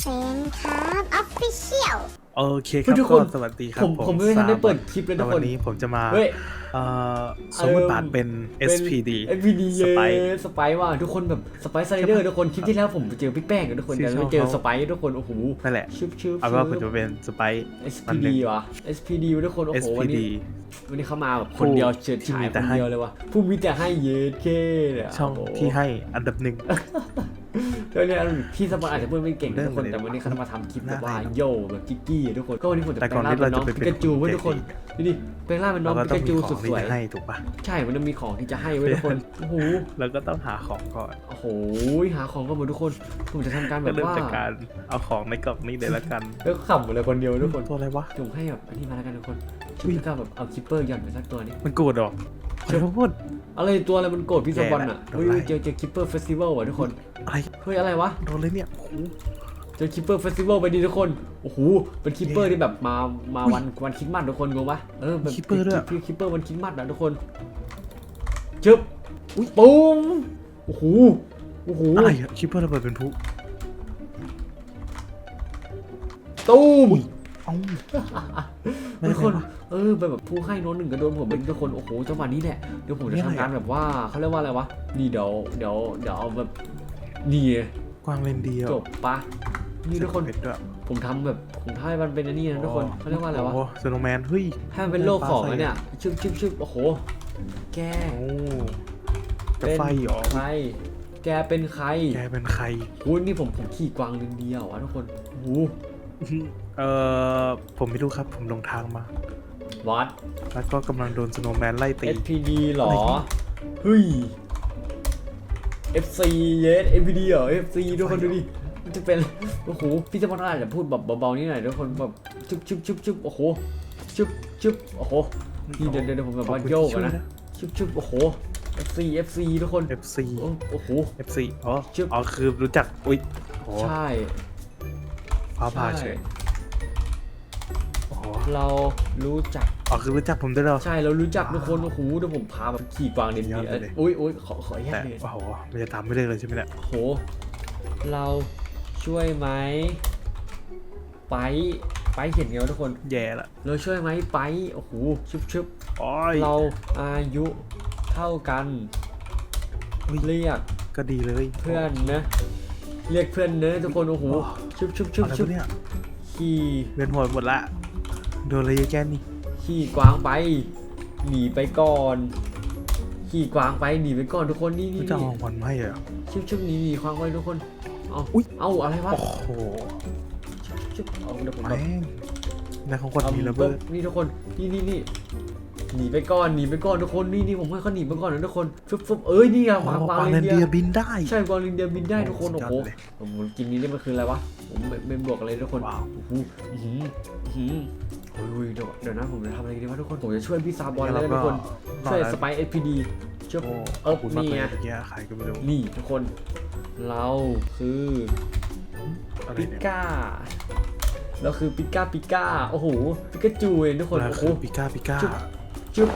เซนครับออฟฟิเชียลโอเคครับทุกคก็นสวัสดีครับผมผมไม่ทันได้เปิดคลิปเลยทุแล้กวควันนนี้ผมจะมาเฮ้ยเอ่อสมมติบาทเป็น SPD เอ SPD สไปซ์สไปซ์ว่ะทุกคนแบบสไปซ์สไลเดอร์ทุกคนคลิปที่แล้วผมไปเจอพี่แป้งกับทุกคนชื่แต่อช่ไม่องเจอเขาสไปซ์ทุกคนโอ้โหนั่นแหละชุบชุบเอาว่าผมจะเป็นสไปซ์วันห SPD นึ่งวะ SPD ทุกคนโอ้โหวัน SPD นี้วันนี้เข้ามาแบบคนเดียวเฉิดฉายที่มีคแต่นให้เดียวเลยว่ะผู้มีแต่ให้เยสเคเลยะช่องโโที่ให้อันดับหนึ่งเดี๋ยวเนี่ยพี่สปอนอาจจะพูดไม่เก่งเริ่ทุมกคนเลยแต่วันนี้เขาจะมาทำคลิปแบบว่าหน้าไหนโย่แบบกิ๊กกี้ทุกคนก็วันนี้ผมจะแต่แปลก่อนงร่างที่เป็นน้องเราจะปิไปกาจูเป็นไว้ทุกคนเด็กนี่ดิแปลงร่างเป็นน้เราองก็ปิต้องกามีจูขสุองดที่สวยจะให้ถูกปะใช่มันต้องมีของที่จะให้ไว้ทุกคนโอ้โหเราก็ต้องหาของก่อนโอ้โหหาของกันหมดทุกคนผมจะทำการแบก็บเริ่มว่าจากการเอาของในกล่องนี้เลยละกันแล้วขำหมดเลยคนเดียวทุกคนตัวอะไรวะผมให้แบบอันนี้มาแล้วกันทุกคนอุ๊ยแล้วก็แบบเอาคิปเปอร์หย่อนไปสักตัวนี้มันโกรธเหรอ ขอโทษอะไรตัวอะไรมันโกรธพี่สปอนอะแย่ละเฮ้ยโดนไล่เจอเจอคิปเปอร์เฟสติวัลว่ะทุกคนอะไรเฮ้ยอะไรวะโดนเลยเนี่ยโอ้โหเจอคิปเปอร์เฟสติวัลไปดีทุกคนโอ้โหเป็นคิปเปอร์เย้ที่แบบมามาอุ๊ยวันวันคริสต์มาสทุกคนงงปะเออแบบคิปเปอร์ด้วยพี่คิปเปอร์วันคริสต์มาสนะทุกคนจึ๊บอุ้ยปุ้งโอ้โหโอ้โหอะไรอะคิปเปอร์ระเบิดเป็นพลุตุ้มเอ้าไม่ทุได้กคนวะเออแบบแบบผู้ให้โน้นหนึ่งกระโดนผมเป็นทุกคนโอ้โหจังหวะนี้แหละเดี๋ยวผมจะนี่อะไร ทำการอะแบบว่าเขาเรียกว่าอะไรวะนี่เดี๋ยวเดี๋ยวเดี๋ยวเอาแบบนี่กวางเลนเดียวจบปะนี่ทุกคนเพชรด้วยผมทำแบบผมทำให้มันเป็นอันนี้นะทุกคนเขาเรียกว่าอะไรวะโอ้สโนว์แมนเฮ้ยให้มันเป็นโลกของอะเนี่ยชึบชึบชึบโอ้โห แก โอ้จะเป็น ไฟเหรอใคร แกเป็นใครแกเป็นใคร โอ้ยนี่ผมผมขี่กวางเรือนเดียวอะทุกคนโอ้โห เอ่อผมไม่รู้ครับ ผมลงทางมา วัด แล้วก็กำลังโดนสโนว์แมนไล่ตี SPD เหรออะไรเนี่ยเฮ้ย FC เยส SPD เหรอ FC ทุกคนดูดิ มันจะเป็น โอ้โห พี่จะมาอาจจะพูดแบบเบาๆนิดหน่อยทุกคนแบบชึบชึบชึบชึบโอ้โหชึบชึบโอ้โหนี่เดี๋ยวเดี๋ยวผมแบบว่าโยกอะนะชึบชึบโอ้โห FC FC ทุกคนเอฟซีโอ้โอ้โหเอฟซีอ๋อชึบอ๋อ คือรู้จัก อุ้ยโอ้ใช่ฟ้าผ่าเฉใช่ยโอ้โห เรารู้จัก อ๋อคือรู้จักผมด้วยเหรอ ใช่เรารู้จักทุกคนโอ้โหเดี๋ยวผมพาแบบขี่กวางเด่นยอดีดไปเลย อุ้ยอุ้ยขอขอแยกแต่เลยโอ้โหมันจะตามไม่ได้เลยใช่ไหมเนี่ย โอ้โห เราช่วยไหมไปไปเห็นไงวะทุกคน แย่ละเราช่วยไหมไปโอ้โหชุบชุบโอ้ยเราอายุเท่ากันอุ๊ยเรียกก็ดีเลยเพื่อนนะ เรียกเพื่อนเนอะทุกคนโอ้โหโอ้ชุบชุบชุบอะไรชุบวะเนี่ยขี่เวียนหัวหมดละ โดนอะไรเยอะแยะนี่ขี่กวางไปหนีไปก่อน ขี่กวางไปหนีไปก่อนทุกคนนี่นี่รู้จักนี่ของขวัญมาให้เหรอชุบชุบหนีหนีควางไว้ทุกคนเอาอุ๊ย เอาอะไรวะโอ้โหชุบชุบเอาเดี๋ยวผมแบแม่บงในของขวัญเอามีระเบิดนี่ทุกคนนี่นี่นี่หนีไปก่อนหนีไปก่อนทุกคนนี่นี่ผมให้เขาหนีไปก่อนนะทุกคนฟึบฟึบเอ้ยนี่อะอ๋วาองวางปลาเลเลนนเดีเดียยบินได้ใช่วางเลนเดียบินได้ทุกคนสุโอ้ดยอโหดเลย ผมกินนี้นี่มันคืออะไรวะ ผมไม่ไม่บวกอะไรทุกคนว้าว โอ้โหอื้อหืออื้อหือโอ้ยโอ้ยเดี๋ยวเดี๋ยวนะผมจะทำอะไรดีวะทุกคน ผมจะช่วยพี่ซาบอลแล้วกันทุกคน ช่วยสไปเอสพีดีช่วยโอ้เอิบขอบคุณมากนี่เลยไงเมื่อกี้ใครก็ไม่รู้ นี่ทุกคน เราคืออะไรปิเนี่ยก้าเราคือปิก้าปิก้า โอ้โห ปิกาจูเองทุกคนแล้วโอ้โหคือปิก้าปิก้าจุ๊บจึ๊บ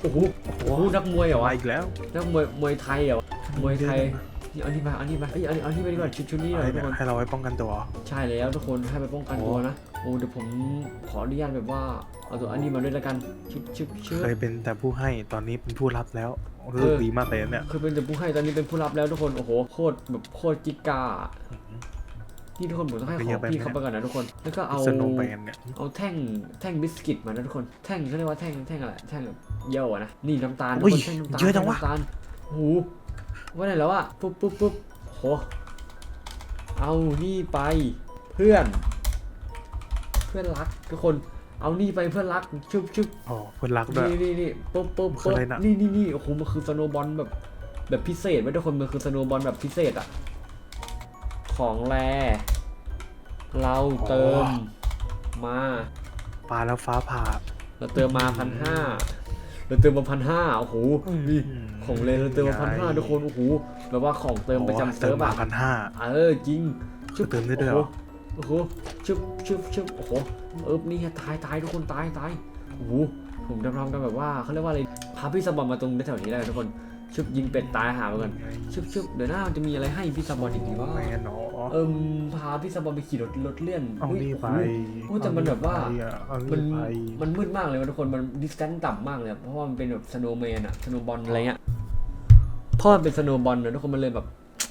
โอ้โห โอ้โห นักมวยเหรอมาวะอีกแล้ว นักมวย มวยไทยเหรอ มวยไทย นี่เอานี่มาเอานี่มาเอ้ยเอาเอานี่ไปดีกว่าชุดชุดนี้หอะน่ไรอยทุกเนี่ยคนให้เราไว้ป้องกันตัว ใช่แล้วทุกคนให้ไปป้องกันโอ้ตัวนะโอ้เดี๋ยวผมขออนุญาตแบบว่าเอาตัวอันนี้มาด้วยละกันชึบชึบชึบเคยเป็นแต่ผู้ให้ตอนนี้เป็นผู้รับแล้วรู้สึกดีมากเลยนะเนี่ยคือเป็นแต่ผู้ให้ตอนนี้เป็นผู้รับแล้วทุกคนโอ้โหโคตรแบบโคตรจิกานี่ทุกคนผมต้องให้ของพี่เขาไปก่อนนะทุกคน แล้วก็เอาสโนว์แมนเนี่ยเอาแท่งแท่งบิสกิตมานะทุกคน แท่งเขาเรียกว่าแท่งแท่งอะไร แท่งแบบเยี่ยวอะนะ นี่น้ำตาลทุกอุ้ยคนแท่งน้ำตาลเยอะจังวะแท่น้ำตาลโอ้โห ว่าไหนแล้วอะปุ๊บปุ๊บปุ๊บโห เอานี่ไปเพื่อน เพื่อนรักทุกคน เอานี่ไปเพื่อนรักชุบชุบอ๋อเพื่อนรักด้วยนี่นี่นี่ปุ๊บปุ๊บมันคือปุ๊บอะไรน่ะนี่นี่นี่โอ้โหมันคือสโนบอลแบบแบบพิเศษไว้ทุกคนมันคือสโนบอลแบบพิเศษอะของแรเราเติมมาปลาแล้วฟ้าผ่าเราเติมมาพันห้า เราเติมมาพันห้าโอ้โหนี่อืมของเลนเราเติมมาพันห้าทุกคนโอ้โหแบบว่าของเติมประจำเซิร์ฟมาอะพันห้าเออจริงคือเติมได้ด้วยเหรอโอ้โหชึบชึบชึบโอ้โหเออนี่ไงตายตายทุกคนตายตายโอ้โหผมจะทำกันแบบว่าเขาเรียกว่าอะไร พาพี่สบอมมาตรงแถวนี้แล้วกันทุกคนชุบยิงเป็ดตายหาไปก่อนชุบชุบเดี๋ยวหน้ามันจะมีอะไรให้พี่ซาบอนอีกทีว่าแมนเนาะเอิมพาพี่ซาบอนไปขี่รถรถเลื่อนเอาฮ้ยนี่ไปโอ้โหโอ้แต่มันแบบว่าเอามันี่นไปมันมืดมากเลยว่ะทุกคนมันดิสแตนต่ำมากเลยอะเพราะว่ามันเป็นแบบสโนว์แมนอะสโนว์บอลอะไรเงี้ยเพราะมันเป็นสโนว์บอลนะทุกคนมันเลยแบบ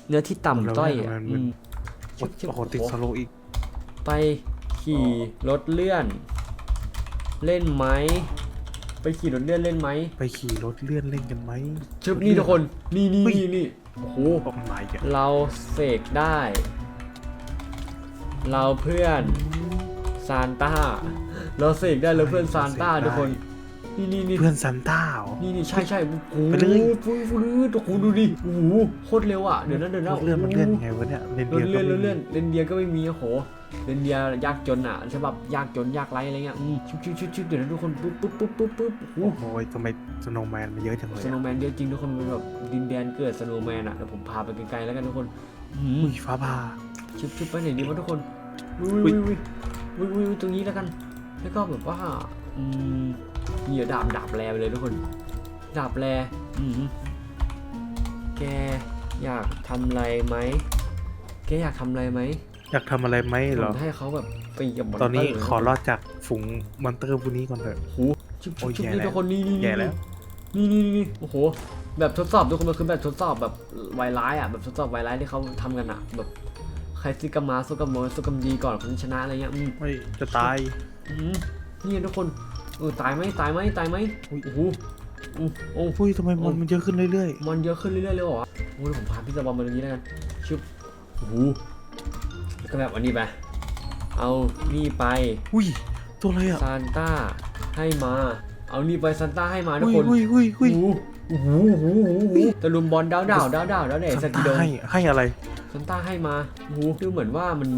เนื้อที่ต่ำต้อยอะอืมชุบชุบโอ้โหติดสโลว์อีก ไปขี่รถเลื่อน เล่นไหม ไปขี่รถเลื่อนเล่นไหมไปขี่รถเลื่อนเล่นกันไหมชุบนี่ทุกคนนี่นี่เฮ้ย นี่นี่โอ้โหออกมาอีกอะเราเสกได้ เราเพื่อนซานต้าเราเสกได้เราเพื่อนซานต้าทุกคน นี่นี่นี่เพื่อนซันต้าเหรอ นี่นี่ใช่ใช่โอ้โหไปเลยฟูฟูโอ้โหดูดิโอ้โหโคตรเร็วอะเดี๋ยวนะเดี๋ยวรนะถเลื่อนมันเลื่อนยังไงวะเนี่ยเล่นโอ้เดีโหยวเลื่ก็อนไม่เลื่อนมีเลื่อนเล่นเดียก็ไม่มีโอ้โหเล่นเดียยากจนอะใช่แบบยากจนยากไรอะไรเงี้ยอืมชุบชุบชุบชุบเดี๋ยวนะทุกคนปุ๊บปุ๊บปุ๊บปุ๊บปุ๊บโอ้โหโอ้โหทำไมสโนว์แมนมันเยอะจังเลยสโนอะว์แมนเยอะจริงทุกคนเป็นแบบดินแดนเกิดสโนว์แมนอะเดี๋ยวผมพาไปไกลๆแล้วกันทุกคนอืม อุ้ยฟ้าผ่า ชุบชุบไปไหนดีวะทุกคนวิอุ๊วยวิววิววิววิวตรงนี้แล้วกัน แล้วก็แบบว่าอืม เหยียดาบดาบแรไปเลยทุกคน ดาบแรอืมแกอยากทำอะไรไหม แกอยากทำอะไรไหมอยากทำอะไรไหมเหรอ ผมให้เขาแบบตีกับบอลตอนนี้เร์ขอรอดจากฝูงมอนเตอร์พวกนี้ก่อนเถอะโอ้โหชุบโอ้ชุบยชุบแย่นี่แล้วทุกคนนี่นี่แย่แล้วนี่นี่นี่โอ้โห แบบทดสอบทุกคนมันคือแบบทดสอบแบบไวร้ายอะแบบทดสอบไวร้ายที่เขาทำกันอะแบบใครซิกามาซุกามโมซุกามดีก่อนคนชนะอะไรเงี้ยอืมไม่จะตาย อืมนี่ทุกคน เออตายไหมตายไหมตายไหมอุ๊ยโอ้โหโอ้โอ้อุ้ยทำไมมอนมันเยอะขึ้นเรื่อยมันเยอะขึ้นเรื่อยๆเลยเหรอวะโอ้ยเดี๋ยวผมพาพี่สบอมมาตรงนี้แล้วกันชึบโอ้โหแล้วก็แบบอันนี้ไป เอานี่ไป ๆ อุ้ย ตัวอะไรอะซานต้าให้มา เอานี่ไปซานต้าให้มาทุกอุ้ยคนอุ้ยอุ้ยอุ้ยโอ้โหโอ้โหโอ้โหโอ้โหตะลุมบอลดาวดาวดาวดาวดาวเดสซันกิต้าโดให้ให้อะไรซานต้าให้มาโอ้โหดูเหมือนว่ามัน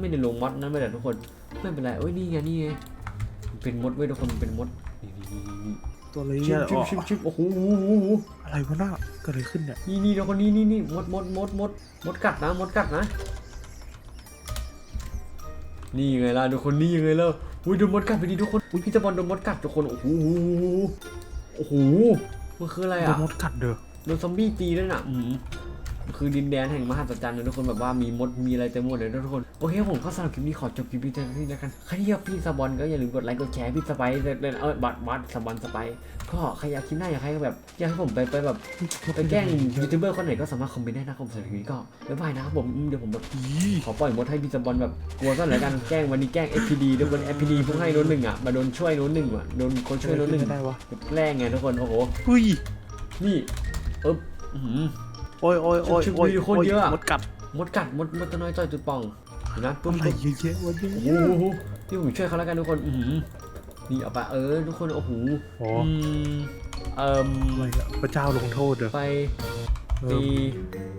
ไม่ได้ลงมดนั้นไปแต่ทุกคน ไม่เป็นไรเอ้ยนี่ไงนี่ไงมัน เป็นมดเว้ยทุกคนมันเป็นมดนี่นี่นี่นี่ตัวอะไรชิบอะชิบอ๋อชิบชิบโอ้โหโอ้โหโอ้โหอะไรวะน่ะเกิดอะไรขึ้นเนี่ยนี่นี่เดี๋ยวคนนี้นี่นี่มดมดมดมดมดกัดนะมดกัดนะ นี่ไงล่ะทุกคนนี่ไงล่ะอุ้ยโดนมดกัดไปดิทุกคนอุ้ยพี่ตะบอลโดนมดกัดทุกคนโอ้โหโอ้โหมันคืออะไรโดนอะมดกัดเด้อโดนซอมบี้ตีด้วยน่ะอืมมัน คือดินแดนแห่งมหัศจรรย์นะทุกคนแบบว่ามีมดมีอะไรเต็มหมดเลยนะทุกคนโอเคผมก็สำหรับคลิปนี้ขอจบคลิปนี้เท่านี้แล้วกันใครที่ชอบพี่สปอนก็อย่าลืมกดไลค์กดแชร์พี่สไปซ์เล่นเออบัตรบัตรสปอนสไปซ์ก็ใครอยากคลิปหน้าอยากให้แบบอยากให้ผมไปไปแบบไปแกล้งยูทูบเบอร์คนไหนก็สามารถคอมเมนต์ได้นะครับผมสำหรับคลิปนี้ก็บ๊ายบายนะครับผมอืมเดี๋ยวผมแบบอีขอปล่อยมดให้พี่สปอนแบบกลัวซะเหลือกันแกล้งวันนี้แกล้ง FPD ทุกคน FPD เพิ่งให้โน้นหนึ่งอะมาโดนช่วยโน้นหนึ่งอะโดนคนช่วยโน้นหนึ่งไม่ได้วะแกล้งไงทุกคนโอ้โหอุ้ยนี่เอ๊บอื้อหือ โอ้ยโอ้ยโอ้ยชุบโอ้ยมีคนเยอะอะ มดกัดมดกัดมดมดตัวน้อยจ่อยจุดป่องเห็นไหมปุ๊บอะไรปุ๊บเยอะแยะวะเนี่โอ้ยโหที่ผมช่วยเขาแล้วกันทุกคนอือหือนี่เอาไปเออทุกคนโอ้โหโอ้อืมเอ่มอะไรอะพระเจ้าลงโทษเด้อไปเริ่ตีม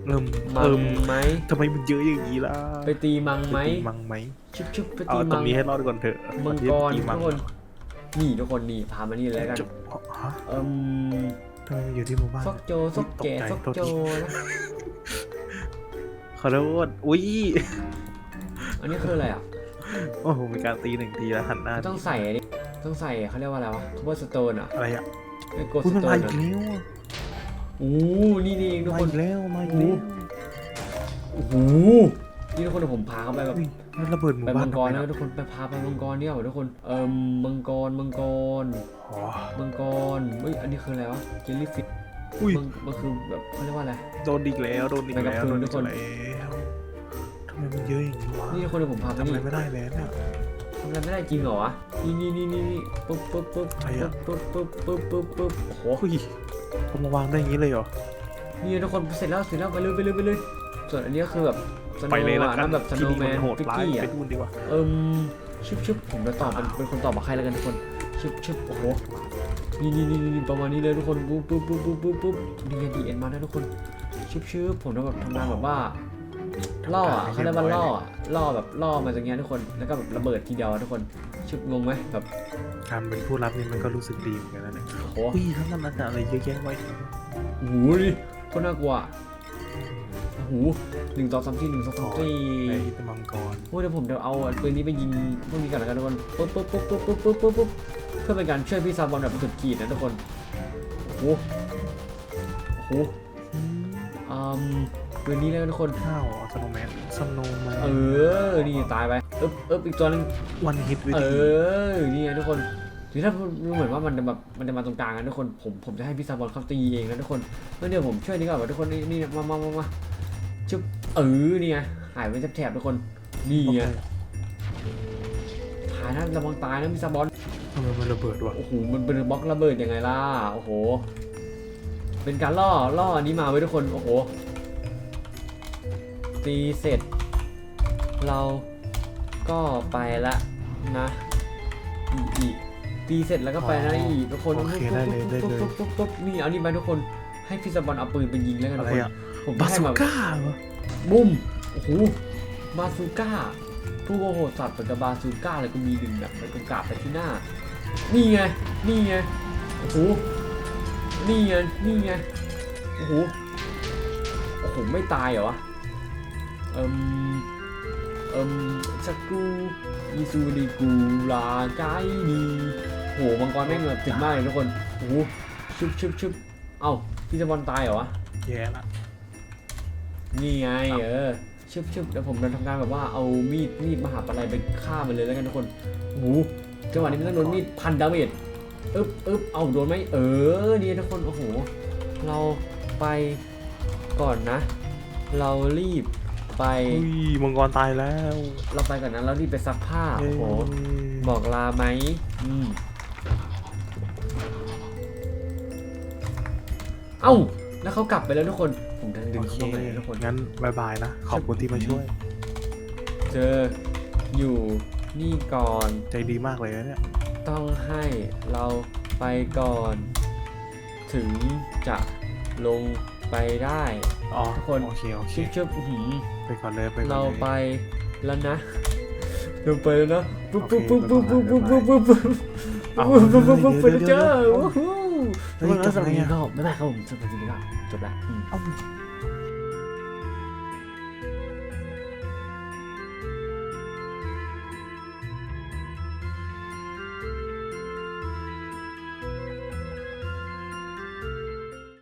เริ่มมัเริ่งมไหมทำไมมันเยอะอย่างนี้ล่ะไปตีมังไหมปตีมังไหมชุบชุบไปเอาตีตรมังงนี้ให้รอดก่อนเถอะมังเดี๋กยวรตีทุมักงคนนี่ทุกคนนี่พามานี่เลยแล้วกันจะฮะ เอิม ทำไมอยู่ที่หมู่บ้านซอกโจซอกแก่ตกใจซอกโทษโจทีนะขอโทษอุ้ยอันนี้คืออะไรอะ โอ้โหมีการตีหนึ่งทีแล้วหันหน้าต้องใส่อันนี้ต้องใส่เขาเรียกว่าอะไรวะคอเบอร์สโตนอะอะไรอะไอ้โกอุ้สยมันโตมานอีกอะแล้วอะโอ้นี่นี่เองทุกมาคนอีกแล้วมาอีกแล้วโอ้โห นี่ทุกคนเดี๋ยวผมพาเขาไปแบบอุ้ยแล้วระเบิดหมู่ไปบ้ามันงกทำรไมนะนะทุกคนไปพาไปมังกรเนี่ยเหรอทุกคนเอิมมังกรมังกรอ๋อมังกรเฮ้ยอันนี้คืออะไรวะเจลลี่ฟิชอุ้ยมันมันคือแบบเขาเรียกว่าอะไร โดนอีกแล้วโดนอีกไปกับแล้วคืโดนนทุอีกกคนแล้วทำไมมันเยอะอย่างนี้วะนี่ทุกคนเดี๋ยวผมพาไปทำอะไรนี่ไม่ได้แล้วเนี่ย ทำอะไรไม่ได้จริงเหรอวะนี่นี่นี่นี่นี่ปุ๊บปุ๊บปุ๊บอะไรอะ ปุ๊บปุ๊บปุ๊บปุ๊บปุ๊บโอ้โหอุ้ยเอามาวางได้อย่างนี้เลยเหรอนี่ทุกคนเสร็จแล้วเสร็จแล้วไปเลยไปเลยไปเลยส่วนอันนี้ก็คือแบบสโน ไปเลยว์แล้วอะกันนะแบบสโนที่นี่ว์แมมันนโหดพิกร้ายกี้ไปอะดูนดีกว่าเอิมชึบชึบผมจะตอบเป็นเป็นคนตอบมาใครแล้วกันทุกคนชึบชึบโอ้โหนี่นี่นี่นี่ประมาณนี้เลยทุกคนปุ๊บปุ๊บปุ๊บปุ๊บปุ๊บปุ๊บนี่ไงดีเอ็นมาแล้วทุกคนชึบชึบผมจะแบบทำงานแบบว่าล่ออะเขาเรียกว่าล่ออะล่อแบบล่อมาจากเงี้ยทุกคนแล้วก็แบบระเบิดทีเดียวอะทุกคนชึบงงไหมแบบการเป็นผู้รับนี่มันก็รู้สึกดีเหมือนกันนะเนี่ยโอ้โหอุ้ยถ้ามันอะไรเยอะแยะไว้โอ้โหดิโคนน่ากลัวอะ โอ้โหหนึ่งสองสามสี่หนึ่งสองสามสี่ในตะมังกรโอ้ยเดี๋ยวผมเดี๋ยวเอาปืนนี้ไปยิงพวกนี้ก่อนแล้วกันทุกคนปุ๊บปุ๊บปุ๊บปุ๊บปุ๊บปุ๊บปุ๊บปุ๊บเพื่อเป็นการช่วยพี่ซาบอลแบบสุดขีดนะทุกคนโอ้โหโอ้โหโหอืมปืนนี้แล้วกันทุกคนข้าวสโนแมนสโนแมนเออนี่ตายไปเอ๊บเอ๊บอีกตัวหนึงวันฮิตวิเอธีอนี่ไงทุกคนทีถ้าดูเหมือนว่ามันจะแบบมันจะมาตรงกลางนะทุกคนผมผมจะให้พี่ซาบอลเขาตีเองนะทุกคนแล้วเดี๋ยวผมช่วยนี่ก่อนว่าทุกคนนี่นี่มามามามา ชุบเออนี่ไงหายไปแถบๆทุกคนนี่โอไงเคหายนะระวังตายนะพี่ซาบอลทำไมมันระเบิดวะโอ้โหมันเป็นบล็อกระเบิดยังไงล่ะโอ้โห เป็นการล่อล่ออันนี้มาไว้ทุกคนโอ้โหตีเสร็จ เราก็ไปละนะอีอีตีเสร็จแล้วก็ไปนะอีทุกคนโอเคได้เลยได้เลยปุ๊บปุ๊บปุ๊บนี่เอานี่ไปทุกคนให้พี่สปอนเอาปืนไปยิงแล้วกันอะทุกคนไรอะ ผมบาให้สุแบบก้าวะบุ้มโอ้โหบาซูก้าผู้โหดสัตว์เป็นกับบาซูก้าเลยก็มีหนึ่งแบบเป็นกาบไปที่หน้า นี่ไง นี่ไง โอ้โห นี่ไง นี่ไง โอ้โห โอ้โห ไม่ตายเหรอวะ เอิมเอิมสกูอีซูนิกูลาไกนีโหมังกรแม่งแบบถึงมากเลยทุกคน โอ้โหชึบชึบชึบเอ้าพี่จะบอลตายเหรอวะ แย่ละ นี่ไงเออชึบชึบเดี๋ยวผมจะทำการแบบว่าเอามีดมีดมหาปลายไปฆ่ามันเลยแล้วกันทุกคนโอ้โหจังหวะนี้มันต้องโดนมีดพันดาเมจอึ๊บอึ๊บเอาโดนไหมเออนี่ทุกคนโอ้โหเราไปก่อนนะ เรารีบไปอุ้ยมังกรตายแล้ว เราไปก่อนนะเรารีบไปซักผ้าโอ้โหเย้บอกลาไหมอืมเอ้าแล้วเขากลับไปแล้วทุกคน ผมเดินดึงโอเคเขามาเลยทุกคนงั้นบายบายนะ ขอบคุณที่มาช่วย เจออยู่นี่ก่อนใจดีมากเลยนะเนี่ย ต้องให้เราไปก่อน ถึงจะลงไปได้อ๋อทุกคนโอเคโอเคชิบชิบอื้อหือไปก่อนเลยไปก่อนเราเลยไปแล้วนะเราไปแล้วนะปุ๊บปุ๊บปุ๊บปุ๊บปุ๊บปุ๊บปุ๊บปุ๊บปุ๊บเอาปุ๊บปุ๊บปุ๊บเดี๋ปุ๊บยวไปเดี๋ยวเจอเดี๋ยวโอ้โหเฮ้ย แล้วสำหรับจบไงนี้อะก็ไม่เป็นไรครับผมสำหรับนี้ก็จบละอืม เอ้า